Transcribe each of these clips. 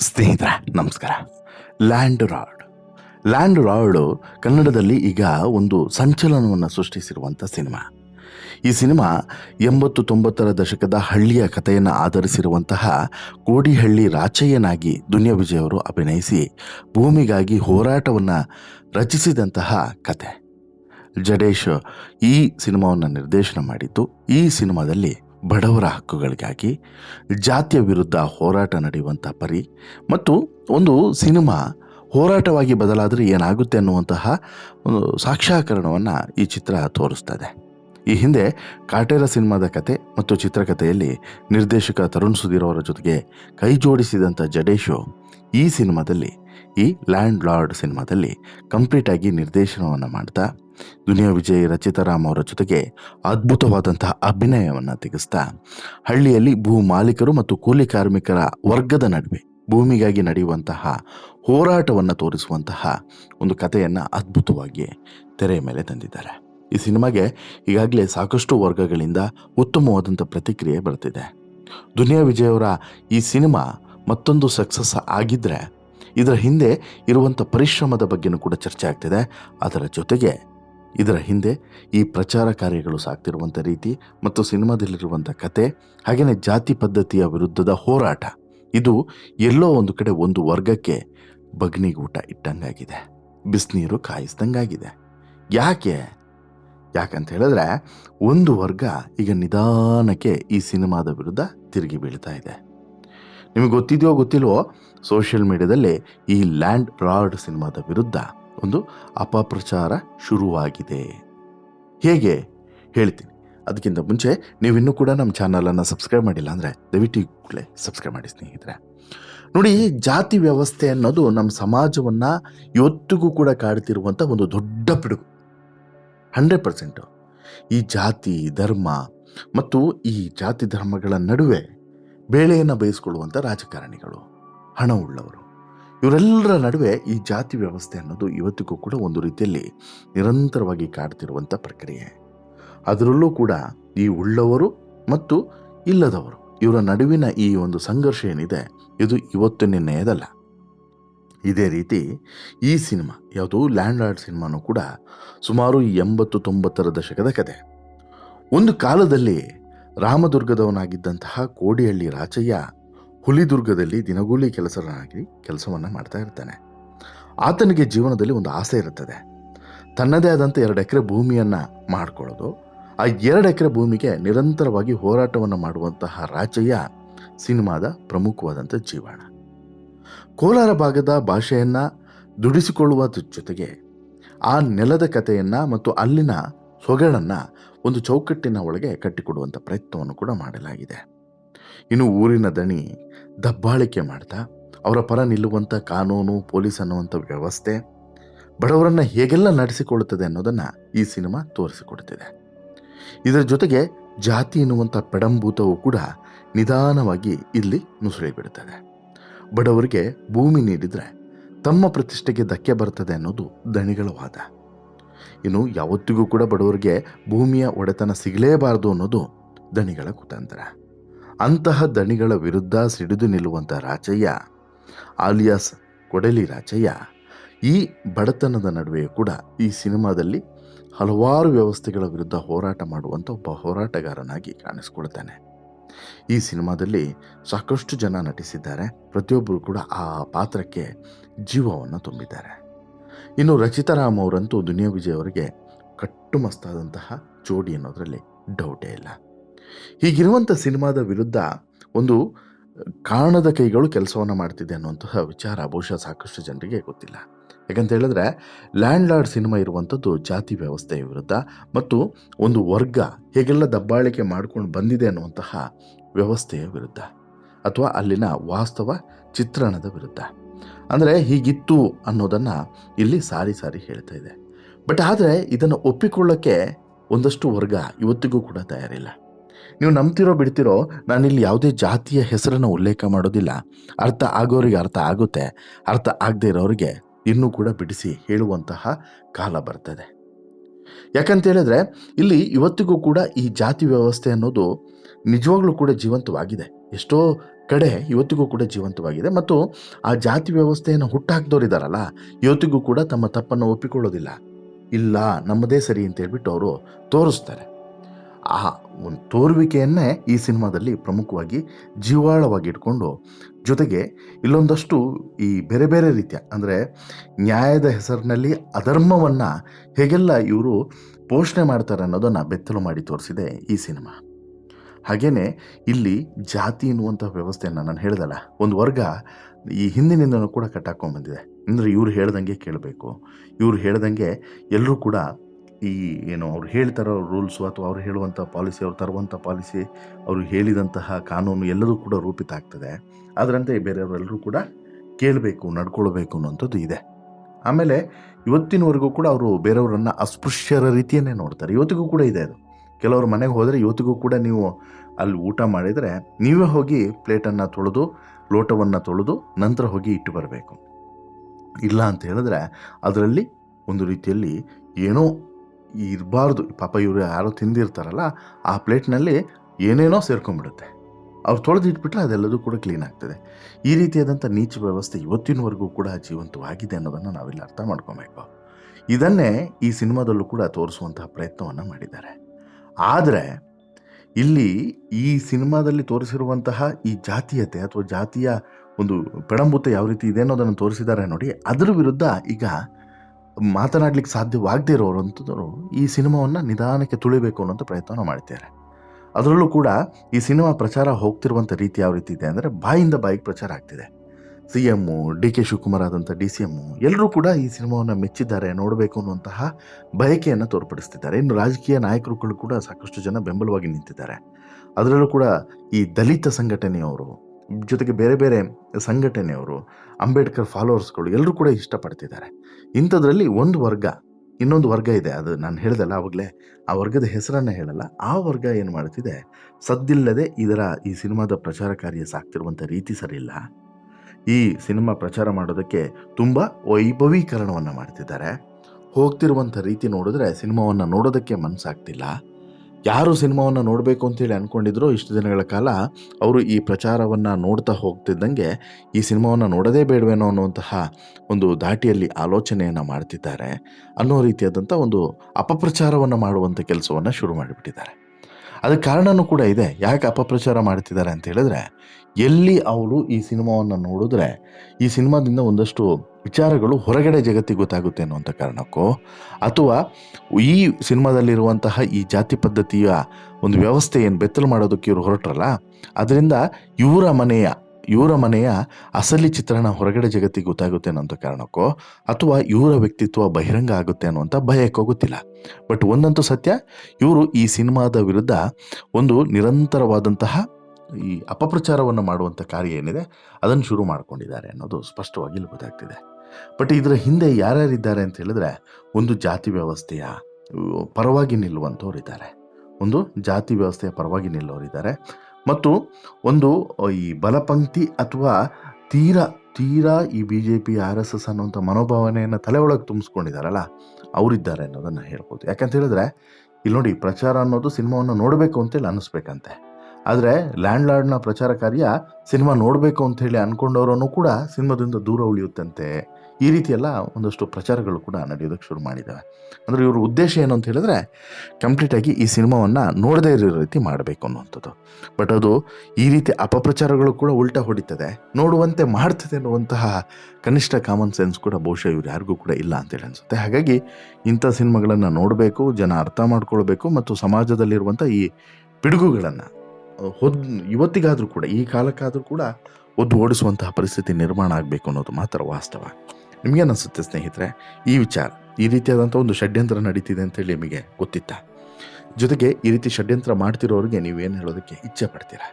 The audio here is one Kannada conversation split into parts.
ಸ್ನೇಹಿತರೆ, ನಮಸ್ಕಾರ. Land rod. ಲ್ಯಾಂಡ್ ರಾಡ್ ಕನ್ನಡದಲ್ಲಿ ಈಗ ಒಂದು ಸಂಚಲನವನ್ನು ಸೃಷ್ಟಿಸಿರುವಂಥ ಸಿನಿಮಾ. ಈ ಸಿನಿಮಾ ಎಂಬತ್ತು ತೊಂಬತ್ತರ ದಶಕದ ಹಳ್ಳಿಯ ಕಥೆಯನ್ನು ಆಧರಿಸಿರುವಂತಹ ಕೋಡಿಹಳ್ಳಿ ರಾಚಯ್ಯನಾಗಿ ದುನಿಯಾ ವಿಜಯ್ ಅವರು ಅಭಿನಯಿಸಿ ಭೂಮಿಗಾಗಿ ಹೋರಾಟವನ್ನು ರಚಿಸಿದಂತಹ ಕತೆ ಜಡೇಶ್ ಈ ಸಿನಿಮಾವನ್ನು ನಿರ್ದೇಶನ ಮಾಡಿದ್ದು, ಈ ಸಿನಿಮಾದಲ್ಲಿ ಬಡವರ ಹಕ್ಕುಗಳಿಗಾಗಿ ಜಾತಿಯ ವಿರುದ್ಧ ಹೋರಾಟ ನಡೆಯುವಂಥ ಪರಿ ಮತ್ತು ಒಂದು ಸಿನಿಮಾ ಹೋರಾಟವಾಗಿ ಬದಲಾದರೆ ಏನಾಗುತ್ತೆ ಅನ್ನುವಂತಹ ಒಂದು ಸಾಕ್ಷ್ಯಾಕರಣವನ್ನು ಈ ಚಿತ್ರ ತೋರಿಸ್ತದೆ. ಈ ಹಿಂದೆ ಕಾಟೇರ ಸಿನಿಮಾದ ಕತೆ ಮತ್ತು ಚಿತ್ರಕಥೆಯಲ್ಲಿ ನಿರ್ದೇಶಕ ತರುಣ್ ಸುಧೀರ್ ಅವರ ಜೊತೆಗೆ ಕೈ ಜೋಡಿಸಿದಂಥ ಜಡೇಶು ಈ ಸಿನಿಮಾದಲ್ಲಿ ಈ ಲ್ಯಾಂಡ್ ಲಾರ್ಡ್ ಸಿನಿಮಾದಲ್ಲಿ ಕಂಪ್ಲೀಟಾಗಿ ನಿರ್ದೇಶನವನ್ನು ಮಾಡ್ತಾ ದುನಿಯಾ ವಿಜಯ್ ರಚಿತಾರಾಮ್ ಅವರ ಜೊತೆಗೆ ಅದ್ಭುತವಾದಂತಹ ಅಭಿನಯವನ್ನು ತೆಗೆಸ್ತಾ ಹಳ್ಳಿಯಲ್ಲಿ ಭೂ ಮಾಲೀಕರು ಮತ್ತು ಕೂಲಿ ಕಾರ್ಮಿಕರ ವರ್ಗದ ನಡುವೆ ಭೂಮಿಗಾಗಿ ನಡೆಯುವಂತಹ ಹೋರಾಟವನ್ನು ತೋರಿಸುವಂತಹ ಒಂದು ಕಥೆಯನ್ನು ಅದ್ಭುತವಾಗಿ ತೆರೆಯ ಮೇಲೆ ತಂದಿದ್ದಾರೆ. ಈ ಸಿನಿಮಾಗೆ ಈಗಾಗಲೇ ಸಾಕಷ್ಟು ವರ್ಗಗಳಿಂದ ಉತ್ತಮವಾದಂಥ ಪ್ರತಿಕ್ರಿಯೆ ಬರ್ತಿದೆ. ದುನಿಯಾ ವಿಜಯ್ ಅವರ ಈ ಸಿನಿಮಾ ಮತ್ತೊಂದು ಸಕ್ಸಸ್ ಆಗಿದ್ದರೆ ಇದರ ಹಿಂದೆ ಇರುವಂಥ ಪರಿಶ್ರಮದ ಬಗ್ಗೆನೂ ಕೂಡ ಚರ್ಚೆ ಆಗ್ತಿದೆ. ಅದರ ಜೊತೆಗೆ ಇದರ ಹಿಂದೆ ಈ ಪ್ರಚಾರ ಕಾರ್ಯಗಳು ಸಾಕ್ತಿರುವಂಥ ರೀತಿ ಮತ್ತು ಸಿನಿಮಾದಲ್ಲಿರುವಂಥ ಕತೆ, ಹಾಗೆಯೇ ಜಾತಿ ಪದ್ಧತಿಯ ವಿರುದ್ಧದ ಹೋರಾಟ. ಇದು ಎಲ್ಲೋ ಒಂದು ಕಡೆ ಒಂದು ವರ್ಗಕ್ಕೆ ಬಗ್ನಿಗೂಟ ಇಟ್ಟಂಗಾಗಿದೆ. ಬಿಸಿನೀರು ಕಾಯಿಸ್ದಂಗಾಗಿದೆ. ಯಾಕೆ? ಯಾಕಂತ ಹೇಳಿದ್ರೆ ಒಂದು ವರ್ಗ ಈಗ ನಿಧಾನಕ್ಕೆ ಈ ಸಿನಿಮಾದ ವಿರುದ್ಧ ತಿರುಗಿ ಬೀಳ್ತಾ ಇದೆ. ನಿಮಗೆ ಗೊತ್ತಿದೆಯೋ ಗೊತ್ತಿಲ್ವೋ ಸೋಷಿಯಲ್ ಮೀಡಿಯಾದಲ್ಲಿ ಈ ಲ್ಯಾಂಡ್ ರಾರ್ಡ್ ಸಿನಿಮಾದ ವಿರುದ್ಧ ಒಂದು ಅಪಪ್ರಚಾರ ಶುರುವಾಗಿದೆ. ಹೇಗೆ? ಹೇಳ್ತೀನಿ. ಅದಕ್ಕಿಂತ ಮುಂಚೆ ನೀವಿನ್ನೂ ಕೂಡ ನಮ್ಮ ಚಾನಲನ್ನು ಸಬ್ಸ್ಕ್ರೈಬ್ ಮಾಡಿಲ್ಲ ಅಂದರೆ ದಯವಿಟ್ಟು ಕೂಡಲೇ ಸಬ್ಸ್ಕ್ರೈಬ್ ಮಾಡಿ ಸ್ನೇಹಿತರೆ. ನೋಡಿ ಜಾತಿ ವ್ಯವಸ್ಥೆ ಅನ್ನೋದು ನಮ್ಮ ಸಮಾಜವನ್ನು ಇವತ್ತಿಗೂ ಕೂಡ ಕಾಡ್ತಿರುವಂಥ ಒಂದು ದೊಡ್ಡ ಪಿಡುಗು. Hundred percent. ಈ ಜಾತಿ, ಧರ್ಮ ಮತ್ತು ಈ ಜಾತಿ ಧರ್ಮಗಳ ನಡುವೆ ಬೇಳೆಯನ್ನು ಬಯಸ್ಕೊಳ್ಳುವಂಥ ರಾಜಕಾರಣಿಗಳು, ಹಣ ಉಳ್ಳವರು. ಇವರೆಲ್ಲರ ನಡುವೆ ಈ ಜಾತಿ ವ್ಯವಸ್ಥೆ ಅನ್ನೋದು ಇವತ್ತಿಗೂ ಕೂಡ ಒಂದು ರೀತಿಯಲ್ಲಿ ನಿರಂತರವಾಗಿ ಕಾಡ್ತಿರುವಂಥ ಪ್ರಕ್ರಿಯೆ. ಅದರಲ್ಲೂ ಕೂಡ ಈ ಉಳ್ಳವರು ಮತ್ತು ಇಲ್ಲದವರು, ಇವರ ನಡುವಿನ ಈ ಒಂದು ಸಂಘರ್ಷ ಏನಿದೆ, ಇದು ಇವತ್ತು ನಿನ್ನೆಯದಲ್ಲ. ಇದೇ ರೀತಿ ಈ ಸಿನಿಮಾ, ಯಾವುದು ಲ್ಯಾಂಡ್ ಲಾರ್ಡ್ ಸಿನಿಮಾನೂ ಕೂಡ ಸುಮಾರು ಎಂಬತ್ತು ತೊಂಬತ್ತರ ದಶಕದ ಕತೆ. ಒಂದು ಕಾಲದಲ್ಲಿ ರಾಮದುರ್ಗದವನಾಗಿದ್ದಂತಹ ಕೋಡಿಹಳ್ಳಿ ರಾಚಯ್ಯ ಹುಲಿದುರ್ಗದಲ್ಲಿ ದಿನಗೂಲಿ ಕೆಲಸನಾಗಿ ಕೆಲಸವನ್ನು ಮಾಡ್ತಾ ಇರ್ತಾನೆ. ಆತನಿಗೆ ಜೀವನದಲ್ಲಿ ಒಂದು ಆಸೆ ಇರುತ್ತದೆ. ತನ್ನದೇ ಆದಂಥ ಎರಡು ಎಕರೆ ಭೂಮಿಯನ್ನು ಮಾಡಿಕೊಳ್ಳೋದು, ಆ ಎರಡು ಎಕರೆ ಭೂಮಿಗೆ ನಿರಂತರವಾಗಿ ಹೋರಾಟವನ್ನು ಮಾಡುವಂತಹ ರಾಚಯ್ಯ ಸಿನಿಮಾದ ಪ್ರಮುಖವಾದಂಥ ಜೀವನ. ಕೋಲಾರ ಭಾಗದ ಭಾಷೆಯನ್ನು ದುಡಿಸಿಕೊಳ್ಳುವ ಜೊತೆಗೆ ಆ ನೆಲದ ಕಥೆಯನ್ನು ಮತ್ತು ಅಲ್ಲಿನ ಸೊಗಡನ್ನು ಒಂದು ಚೌಕಟ್ಟಿನ ಒಳಗೆ ಕಟ್ಟಿಕೊಡುವಂಥ ಪ್ರಯತ್ನವನ್ನು ಕೂಡ ಮಾಡಲಾಗಿದೆ. ಇನ್ನು ಊರಿನ ದಣಿ ದಬ್ಬಾಳಿಕೆ ಮಾಡ್ತಾ, ಅವರ ಪರ ನಿಲ್ಲುವಂಥ ಕಾನೂನು, ಪೊಲೀಸ್ ಅನ್ನುವಂಥ ವ್ಯವಸ್ಥೆ, ಬಡವರನ್ನು ಹೇಗೆಲ್ಲ ನಡೆಸಿಕೊಳ್ಳುತ್ತದೆ ಅನ್ನೋದನ್ನು ಈ ಸಿನಿಮಾ ತೋರಿಸಿಕೊಡ್ತಿದೆ. ಇದರ ಜೊತೆಗೆ ಜಾತಿ ಎನ್ನುವಂಥ ಪೆಡಂಭೂತವು ಕೂಡ ನಿಧಾನವಾಗಿ ಇಲ್ಲಿ ನುಸುಳಿ ಬಿಡುತ್ತದೆ ಬಡವರಿಗೆ ಭೂಮಿ ನೀಡಿದರೆ ತಮ್ಮ ಪ್ರತಿಷ್ಠೆಗೆ ಧಕ್ಕೆ ಬರ್ತದೆ ಅನ್ನೋದು ದಣಿಗಳ ವಾದ. ಇನ್ನು ಯಾವತ್ತಿಗೂ ಕೂಡ ಬಡವರಿಗೆ ಭೂಮಿಯ ಒಡೆತನ ಸಿಗಲೇಬಾರದು ಅನ್ನೋದು ದಣಿಗಳ ಕುತಂತ್ರ. ಅಂತಹ ದಣಿಗಳ ವಿರುದ್ಧ ಸಿಡಿದು ನಿಲ್ಲುವಂಥ ರಾಚಯ್ಯ ಆಲಿಯಾಸ್ ಕೊಡಲಿ ರಾಚಯ್ಯ, ಈ ಬಡತನದ ನಡುವೆ ಕೂಡ ಈ ಸಿನಿಮಾದಲ್ಲಿ ಹಲವಾರು ವ್ಯವಸ್ಥೆಗಳ ವಿರುದ್ಧ ಹೋರಾಟ ಮಾಡುವಂಥ ಒಬ್ಬ ಹೋರಾಟಗಾರನಾಗಿ ಕಾಣಿಸ್ಕೊಳ್ತಾನೆ ಈ ಸಿನಿಮಾದಲ್ಲಿ ಸಾಕಷ್ಟು ಜನ ನಟಿಸಿದ್ದಾರೆ. ಪ್ರತಿಯೊಬ್ಬರು ಕೂಡ ಆ ಪಾತ್ರಕ್ಕೆ ಜೀವವನ್ನು ತುಂಬಿದ್ದಾರೆ. ಇನ್ನು ರಚಿತಾರಾಮ್ ಅವರಂತೂ ದುನಿಯಾ ವಿಜಯ್ ಅವರಿಗೆ ಕಟ್ಟುಮಸ್ತಾದಂತಹ ಜೋಡಿ ಅನ್ನೋದರಲ್ಲಿ ಡೌಟೇ ಇಲ್ಲ. ಹೀಗಿರುವಂಥ ಸಿನಿಮಾದ ವಿರುದ್ಧ ಒಂದು ಕಾಣದ ಕೈಗಳು ಕೆಲಸವನ್ನು ಮಾಡ್ತಿದೆ ಅನ್ನುವಂತಹ ವಿಚಾರ ಬಹುಶಃ ಸಾಕಷ್ಟು ಜನರಿಗೆ ಗೊತ್ತಿಲ್ಲ. ಯಾಕಂತ ಹೇಳಿದ್ರೆ ಲ್ಯಾಂಡ್ ಲಾರ್ಡ್ ಸಿನಿಮಾ ಇರುವಂಥದ್ದು ಜಾತಿ ವ್ಯವಸ್ಥೆಯ ವಿರುದ್ಧ ಮತ್ತು ಒಂದು ವರ್ಗ ಹೇಗೆಲ್ಲ ದಬ್ಬಾಳಿಕೆ ಮಾಡ್ಕೊಂಡು ಬಂದಿದೆ ಅನ್ನುವಂತಹ ವ್ಯವಸ್ಥೆಯ ವಿರುದ್ಧ ಅಥವಾ ಅಲ್ಲಿನ ವಾಸ್ತವ ಚಿತ್ರಣದ ವಿರುದ್ಧ. ಅಂದರೆ ಹೀಗಿತ್ತು ಅನ್ನೋದನ್ನು ಇಲ್ಲಿ ಸಾರಿ ಸಾರಿ ಹೇಳ್ತಾ ಇದೆ. ಬಟ್ ಆದರೆ ಇದನ್ನು ಒಪ್ಪಿಕೊಳ್ಳೋಕ್ಕೆ ಒಂದಷ್ಟು ವರ್ಗ ಇವತ್ತಿಗೂ ಕೂಡ ತಯಾರಿಲ್ಲ. ನೀವು ನಂಬ್ತಿರೋ ಬಿಡ್ತಿರೋ ನಾನಿಲ್ಲಿ ಯಾವುದೇ ಜಾತಿಯ ಹೆಸರನ್ನು ಉಲ್ಲೇಖ ಮಾಡೋದಿಲ್ಲ. ಅರ್ಥ ಆಗೋರಿಗೆ ಅರ್ಥ ಆಗುತ್ತೆ. ಅರ್ಥ ಆಗದೆ ಇರೋರಿಗೆ ಇನ್ನೂ ಕೂಡ ಬಿಡಿಸಿ ಹೇಳುವಂತಹ ಕಾಲ ಬರ್ತದೆ. ಯಾಕಂತ ಹೇಳಿದ್ರೆ ಇಲ್ಲಿ ಇವತ್ತಿಗೂ ಕೂಡ ಈ ಜಾತಿ ವ್ಯವಸ್ಥೆ ಅನ್ನೋದು ನಿಜವಾಗ್ಲೂ ಕೂಡ ಜೀವಂತವಾಗಿದೆ. ಎಷ್ಟೋ ಕಡೆ ಇವತ್ತಿಗೂ ಕೂಡ ಜೀವಂತವಾಗಿದೆ. ಮತ್ತು ಆ ಜಾತಿ ವ್ಯವಸ್ಥೆಯನ್ನು ಹುಟ್ಟಾಕ್ದವರಿದ್ದಾರಲ್ಲ ಇವತ್ತಿಗೂ ಕೂಡ ತಮ್ಮ ತಪ್ಪನ್ನು ಒಪ್ಪಿಕೊಳ್ಳೋದಿಲ್ಲ. ಇಲ್ಲ, ನಮ್ಮದೇ ಸರಿ ಅಂತ ಹೇಳ್ಬಿಟ್ಟು ಅವರು ತೋರಿಸ್ತಾರೆ. ಆ ಒಂದು ತೋರುವಿಕೆಯನ್ನೇ ಈ ಸಿನಿಮಾದಲ್ಲಿ ಪ್ರಮುಖವಾಗಿ ಜೀವಾಳವಾಗಿ ಇಟ್ಕೊಂಡು ಜೊತೆಗೆ ಇಲ್ಲೊಂದಷ್ಟು ಈ ಬೇರೆ ಬೇರೆ ರೀತಿಯ, ಅಂದರೆ ನ್ಯಾಯದ ಹೆಸರಿನಲ್ಲಿ ಅಧರ್ಮವನ್ನು ಹೇಗೆಲ್ಲ ಇವರು ಪೋಷಣೆ ಮಾಡ್ತಾರೆ ಅನ್ನೋದನ್ನು ಬೆತ್ತಲು ಮಾಡಿ ತೋರಿಸಿದೆ ಈ ಸಿನಿಮಾ. ಹಾಗೆಯೇ ಇಲ್ಲಿ ಜಾತಿ ಎನ್ನುವಂಥ ವ್ಯವಸ್ಥೆಯನ್ನು ನಾನು ಹೇಳ್ದಲ್ಲ, ಒಂದು ವರ್ಗ ಈ ಹಿಂದಿನಿಂದನೂ ಕೂಡ ಕಟ್ಟಾಕೊಂಡ್ಬಂದಿದೆ. ಅಂದರೆ ಇವ್ರು ಹೇಳ್ದಂಗೆ ಕೇಳಬೇಕು. ಇವ್ರು ಹೇಳ್ದಂಗೆ ಎಲ್ಲರೂ ಕೂಡ ಈ ಏನು ಅವ್ರು ಹೇಳ್ತಾರೋ ರೂಲ್ಸು ಅಥವಾ ಅವ್ರು ಹೇಳುವಂಥ ಪಾಲಿಸಿ ಅವ್ರು ತರುವಂಥ ಪಾಲಿಸಿ ಅವರು ಹೇಳಿದಂತಹ ಕಾನೂನು ಎಲ್ಲದೂ ಕೂಡ ರೂಪಿತ ಆಗ್ತದೆ. ಅದರಂತೆ ಬೇರೆಯವರೆಲ್ಲರೂ ಕೂಡ ಕೇಳಬೇಕು, ನಡ್ಕೊಳ್ಬೇಕು ಅನ್ನೋಂಥದ್ದು ಇದೆ. ಆಮೇಲೆ ಇವತ್ತಿನವರೆಗೂ ಕೂಡ ಅವರು ಬೇರೆಯವರನ್ನು ಅಸ್ಪೃಶ್ಯರ ರೀತಿಯನ್ನೇ ನೋಡ್ತಾರೆ. ಇವತ್ತಿಗೂ ಕೂಡ ಇದೆ ಅದು. ಕೆಲವ್ರ ಮನೆಗೆ ಹೋದರೆ ಇವತ್ತಿಗೂ ಕೂಡ ನೀವು ಅಲ್ಲಿ ಊಟ ಮಾಡಿದರೆ ನೀವೇ ಹೋಗಿ ಪ್ಲೇಟನ್ನು ತೊಳೆದು, ಲೋಟವನ್ನು ತೊಳೆದು ನಂತರ ಹೋಗಿ ಇಟ್ಟು ಬರಬೇಕು. ಇಲ್ಲ ಅಂತ ಹೇಳಿದ್ರೆ ಅದರಲ್ಲಿ ಒಂದು ರೀತಿಯಲ್ಲಿ ಏನೋ ಇರಬಾರ್ದು. ಪಾಪ ಇವರು ಯಾರೋ ತಿಂದಿರ್ತಾರಲ್ಲ, ಆ ಪ್ಲೇಟ್ನಲ್ಲಿ ಏನೇನೋ ಸೇರ್ಕೊಂಡ್ಬಿಡುತ್ತೆ. ಅವ್ರು ತೊಳೆದು ಇಟ್ಬಿಟ್ರೆ ಅದೆಲ್ಲದೂ ಕೂಡ ಕ್ಲೀನ್ ಆಗ್ತದೆ. ಈ ರೀತಿಯಾದಂಥ ನೀಚ ವ್ಯವಸ್ಥೆ ಇವತ್ತಿನವರೆಗೂ ಕೂಡ ಜೀವಂತವಾಗಿದೆ ಅನ್ನೋದನ್ನು ನಾವಿಲ್ಲಿ ಅರ್ಥ ಮಾಡ್ಕೊಬೇಕು. ಇದನ್ನೇ ಈ ಸಿನಿಮಾದಲ್ಲೂ ಕೂಡ ತೋರಿಸುವಂತಹ ಪ್ರಯತ್ನವನ್ನು ಮಾಡಿದ್ದಾರೆ. ಆದರೆ ಇಲ್ಲಿ ಈ ಸಿನಿಮಾದಲ್ಲಿ ತೋರಿಸಿರುವಂತಹ ಈ ಜಾತೀಯತೆ ಅಥವಾ ಜಾತಿಯ ಒಂದು ಪೆಡಂಬುತ್ತೆ ಯಾವ ರೀತಿ ಇದೆ ಅನ್ನೋದನ್ನು ತೋರಿಸಿದ್ದಾರೆ ನೋಡಿ. ಅದರ ವಿರುದ್ಧ ಈಗ ಮಾತನಾಡ್ಲಿಕ್ಕೆ ಸಾಧ್ಯವಾಗದೇ ಇರೋರಂಥದ್ದು ಈ ಸಿನಿಮಾವನ್ನು ನಿಧಾನಕ್ಕೆ ತುಳಿಬೇಕು ಅನ್ನೋಂಥ ಪ್ರಯತ್ನವನ್ನು ಮಾಡ್ತಾರೆ ಅದರಲ್ಲೂ ಕೂಡ ಈ ಸಿನಿಮಾ ಪ್ರಚಾರ ಹೋಗ್ತಿರುವಂಥ ರೀತಿ ಯಾವ ರೀತಿ ಇದೆ ಅಂದರೆ ಬಾಯಿಂದ ಬಾಯಿಗೆ ಪ್ರಚಾರ ಆಗ್ತಿದೆ. C M D K Shivakumar ಆದಂಥ ಡಿ ಸಿ ಎಮ್ಮು ಎಲ್ಲರೂ ಕೂಡ ಈ ಸಿನಿಮಾವನ್ನು ಮೆಚ್ಚಿದ್ದಾರೆ, ನೋಡಬೇಕು ಅನ್ನುವಂತಹ ಬಯಕೆಯನ್ನು ತೋರ್ಪಡಿಸ್ತಿದ್ದಾರೆ. ಇನ್ನು ರಾಜಕೀಯ ನಾಯಕರುಗಳು ಕೂಡ ಸಾಕಷ್ಟು ಜನ ಬೆಂಬಲವಾಗಿ ನಿಂತಿದ್ದಾರೆ. ಅದರಲ್ಲೂ ಕೂಡ ಈ ದಲಿತ ಸಂಘಟನೆಯವರು, ಜೊತೆಗೆ ಬೇರೆ ಬೇರೆ ಸಂಘಟನೆಯವರು, ಅಂಬೇಡ್ಕರ್ ಫಾಲೋವರ್ಸ್ಗಳು ಎಲ್ಲರೂ ಕೂಡ ಇಷ್ಟಪಡ್ತಿದ್ದಾರೆ. ಇಂಥದ್ರಲ್ಲಿ ಒಂದು ವರ್ಗ, ಇನ್ನೊಂದು ವರ್ಗ ಇದೆ, ಅದು ನಾನು ಹೇಳ್ದಲ್ಲ ಆವಾಗಲೇ ಆ ವರ್ಗದ ಹೆಸರನ್ನು ಹೇಳಲ್ಲ. ಆ ವರ್ಗ ಏನು ಮಾಡ್ತಿದೆ, ಸದ್ದಿಲ್ಲದೆ ಇದರ ಈ ಸಿನಿಮಾದ ಪ್ರಚಾರ ಕಾರ್ಯ ಸಾಕ್ತಿರುವಂಥ ರೀತಿ ಸರಿಯಿಲ್ಲ. ಈ ಸಿನಿಮಾ ಪ್ರಚಾರ ಮಾಡೋದಕ್ಕೆ ತುಂಬ ವೈಭವೀಕರಣವನ್ನು ಮಾಡ್ತಿದ್ದಾರೆ. ಹೋಗ್ತಿರುವಂಥ ರೀತಿ ನೋಡಿದ್ರೆ ಸಿನಿಮಾವನ್ನು ನೋಡೋದಕ್ಕೆ ಮನಸ್ಸಾಗ್ತಿಲ್ಲ ಯಾರು ಸಿನಿಮಾವನ್ನು ನೋಡಬೇಕು ಅಂತೇಳಿ ಅಂದ್ಕೊಂಡಿದ್ರು ಇಷ್ಟು ದಿನಗಳ ಕಾಲ ಅವರು ಈ ಪ್ರಚಾರವನ್ನು ನೋಡ್ತಾ ಹೋಗ್ತಿದ್ದಂಗೆ ಈ ಸಿನಿಮಾವನ್ನು ನೋಡೋದೇ ಬೇಡವೇನೋ ಅನ್ನುವಂತಹ ಒಂದು ದಾಟಿಯಲ್ಲಿ ಆಲೋಚನೆಯನ್ನು ಮಾಡ್ತಿದ್ದಾರೆ ಅನ್ನೋ ರೀತಿಯಾದಂಥ ಒಂದು ಅಪಪ್ರಚಾರವನ್ನು ಮಾಡುವಂಥ ಕೆಲಸವನ್ನು ಶುರು ಮಾಡಿಬಿಟ್ಟಿದ್ದಾರೆ. ಅದಕ್ಕೆ ಕಾರಣನೂ ಕೂಡ ಇದೆ. ಯಾಕೆ ಅಪಪ್ರಚಾರ ಮಾಡ್ತಿದ್ದಾರೆ ಅಂತ ಹೇಳಿದ್ರೆ, ಎಲ್ಲಿ ಅವರು ಈ ಸಿನಿಮಾವನ್ನು ನೋಡಿದ್ರೆ, ಈ ಸಿನಿಮಾದಿಂದ ಒಂದಷ್ಟು ವಿಚಾರಗಳು ಹೊರಗಡೆ ಜಗತ್ತಿಗೆ ಗೊತ್ತಾಗುತ್ತೆ ಅನ್ನುವಂಥ ಕಾರಣಕ್ಕೋ, ಅಥವಾ ಈ ಸಿನಿಮಾದಲ್ಲಿರುವಂತಹ ಈ ಜಾತಿ ಪದ್ಧತಿಯ ಒಂದು ವ್ಯವಸ್ಥೆ ಏನು ಬೆತ್ತಲು ಮಾಡೋದಕ್ಕೆ ಇವರು ಹೊರಟ್ರಲ್ಲ, ಅದರಿಂದ ಇವರ ಮನೆಯ ಇವರ ಮನೆಯ ಅಸಲಿ ಚಿತ್ರಣ ಹೊರಗಡೆ ಜಗತ್ತಿಗೆ ಗೊತ್ತಾಗುತ್ತೆ ಅನ್ನೋಂಥ ಕಾರಣಕ್ಕೋ, ಅಥವಾ ಇವರ ವ್ಯಕ್ತಿತ್ವ ಬಹಿರಂಗ ಆಗುತ್ತೆ ಅನ್ನುವಂಥ ಭಯಕ್ಕೋ ಗೊತ್ತಿಲ್ಲ. ಬಟ್ ಒಂದಂತೂ ಸತ್ಯ, ಇವರು ಈ ಸಿನಿಮಾದ ವಿರುದ್ಧ ಒಂದು ನಿರಂತರವಾದಂತಹ ಈ ಅಪಪ್ರಚಾರವನ್ನು ಮಾಡುವಂಥ ಕಾರ್ಯ ಏನಿದೆ, ಅದನ್ನು ಶುರು ಮಾಡ್ಕೊಂಡಿದ್ದಾರೆ ಅನ್ನೋದು ಸ್ಪಷ್ಟವಾಗಿ ಇಲ್ಲಿ ಗೊತ್ತಾಗ್ತಿದೆ. ಬಟ್ ಇದರ ಹಿಂದೆ ಯಾರ್ಯಾರಿದ್ದಾರೆ ಅಂತ ಹೇಳಿದ್ರೆ, ಒಂದು ಜಾತಿ ವ್ಯವಸ್ಥೆಯ, ಪರವಾಗಿ ನಿಲ್ಲುವಂಥವ್ರು ಇದ್ದಾರೆ ಒಂದು ಜಾತಿ ವ್ಯವಸ್ಥೆಯ ಪರವಾಗಿ ನಿಲ್ಲೋರಿದ್ದಾರೆ ಮತ್ತು ಒಂದು ಈ ಬಲಪಂಕ್ತಿ ಅಥವಾ ತೀರಾ ತೀರಾ ಈ B J P R S S ಅನ್ನುವಂಥ ಮನೋಭಾವನೆಯನ್ನು ತಲೆ ಒಳಗೆ ತುಂಬಿಸ್ಕೊಂಡಿದ್ದಾರಲ್ಲ, ಅವರಿದ್ದಾರೆ ಅನ್ನೋದನ್ನು ಹೇಳ್ಬೋದು. ಯಾಕಂತ ಹೇಳಿದ್ರೆ, ಇಲ್ಲಿ ನೋಡಿ ಪ್ರಚಾರ ಅನ್ನೋದು ಸಿನಿಮಾವನ್ನು ನೋಡಬೇಕು ಅಂತೇಳಿ ಅನ್ನಿಸ್ಬೇಕಂತೆ. ಆದರೆ ಲ್ಯಾಂಡ್ ಲಾರ್ಡ್ನ ಪ್ರಚಾರ ಕಾರ್ಯ ಸಿನಿಮಾ ನೋಡಬೇಕು ಅಂತೇಳಿ ಅಂದ್ಕೊಂಡವರನ್ನು ಕೂಡ ಸಿನಿಮಾದಿಂದ ದೂರ ಉಳಿಯುತ್ತಂತೆ. ಈ ರೀತಿಯೆಲ್ಲ ಒಂದಷ್ಟು ಪ್ರಚಾರಗಳು ಕೂಡ ನಡೆಯೋದಕ್ಕೆ ಶುರು ಮಾಡಿದ್ದಾವೆ. ಅಂದರೆ ಇವ್ರ ಉದ್ದೇಶ ಏನು ಅಂತ ಹೇಳಿದ್ರೆ ಕಂಪ್ಲೀಟಾಗಿ ಈ ಸಿನಿಮಾವನ್ನು ನೋಡದೇ ಇರೋ ರೀತಿ ಮಾಡಬೇಕು ಅನ್ನುವಂಥದ್ದು. ಬಟ್ ಅದು ಈ ರೀತಿ ಅಪಪ್ರಚಾರಗಳು ಕೂಡ ಉಲ್ಟಾ ಹೊಡಿತದೆ. ನೋಡುವಂತೆ ಮಾಡ್ತದೆ ಅನ್ನುವಂತಹ ಕನಿಷ್ಠ ಕಾಮನ್ ಸೆನ್ಸ್ ಕೂಡ ಬಹುಶಃ ಇವ್ರು ಯಾರಿಗೂ ಕೂಡ ಇಲ್ಲ ಅಂತೇಳಿ ಅನಿಸುತ್ತೆ. ಹಾಗಾಗಿ ಇಂಥ ಸಿನಿಮಾಗಳನ್ನು ನೋಡಬೇಕು, ಜನ ಅರ್ಥ ಮಾಡ್ಕೊಳ್ಬೇಕು ಮತ್ತು ಸಮಾಜದಲ್ಲಿರುವಂಥ ಈ ಪಿಡುಗುಗಳನ್ನು ಹೊದ್, ಇವತ್ತಿಗಾದರೂ ಕೂಡ, ಈ ಕಾಲಕ್ಕಾದರೂ ಕೂಡ ಒದ್ದು ಓಡಿಸುವಂತಹ ಪರಿಸ್ಥಿತಿ ನಿರ್ಮಾಣ ಆಗಬೇಕು ಅನ್ನೋದು ಮಾತ್ರ ವಾಸ್ತವ. ನಿಮಗೇನಿಸುತ್ತೆ ಸ್ನೇಹಿತರೆ? ಈ ವಿಚಾರ, ಈ ರೀತಿಯಾದಂಥ ಒಂದು ಷಡ್ಯಂತ್ರ ನಡೀತಿದೆ ಅಂತೇಳಿ ನಿಮಗೆ ಗೊತ್ತಿತ್ತಾ? ಜೊತೆಗೆ ಈ ರೀತಿ ಷಡ್ಯಂತ್ರ ಮಾಡ್ತಿರೋರಿಗೆ ನೀವೇನು ಹೇಳೋದಕ್ಕೆ ಇಚ್ಛೆ ಪಡ್ತೀರಾ?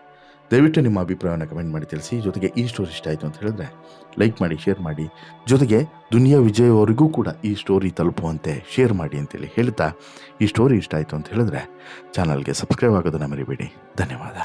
ದಯವಿಟ್ಟು ನಿಮ್ಮ ಅಭಿಪ್ರಾಯವನ್ನು ಕಮೆಂಟ್ ಮಾಡಿ ತಿಳಿಸಿ, ಜೊತೆಗೆ ಈ ಸ್ಟೋರಿ ಇಷ್ಟ ಆಯಿತು ಅಂತ ಹೇಳಿದ್ರೆ ಲೈಕ್ ಮಾಡಿ, ಶೇರ್ ಮಾಡಿ. ಜೊತೆಗೆ ದುನಿಯಾ ವಿಜಯ್ ಅವರಿಗೂ ಕೂಡ ಈ ಸ್ಟೋರಿ ತಲುಪುವಂತೆ ಶೇರ್ ಮಾಡಿ ಅಂತೇಳಿ ಹೇಳ್ತಾ ಈ ಸ್ಟೋರಿ ಇಷ್ಟ ಆಯಿತು ಅಂತ ಹೇಳಿದ್ರೆ ಚಾನಲ್ಗೆ ಸಬ್ಸ್ಕ್ರೈಬ್ ಆಗೋದನ್ನು ಮರಿಬೇಡಿ. ಧನ್ಯವಾದ.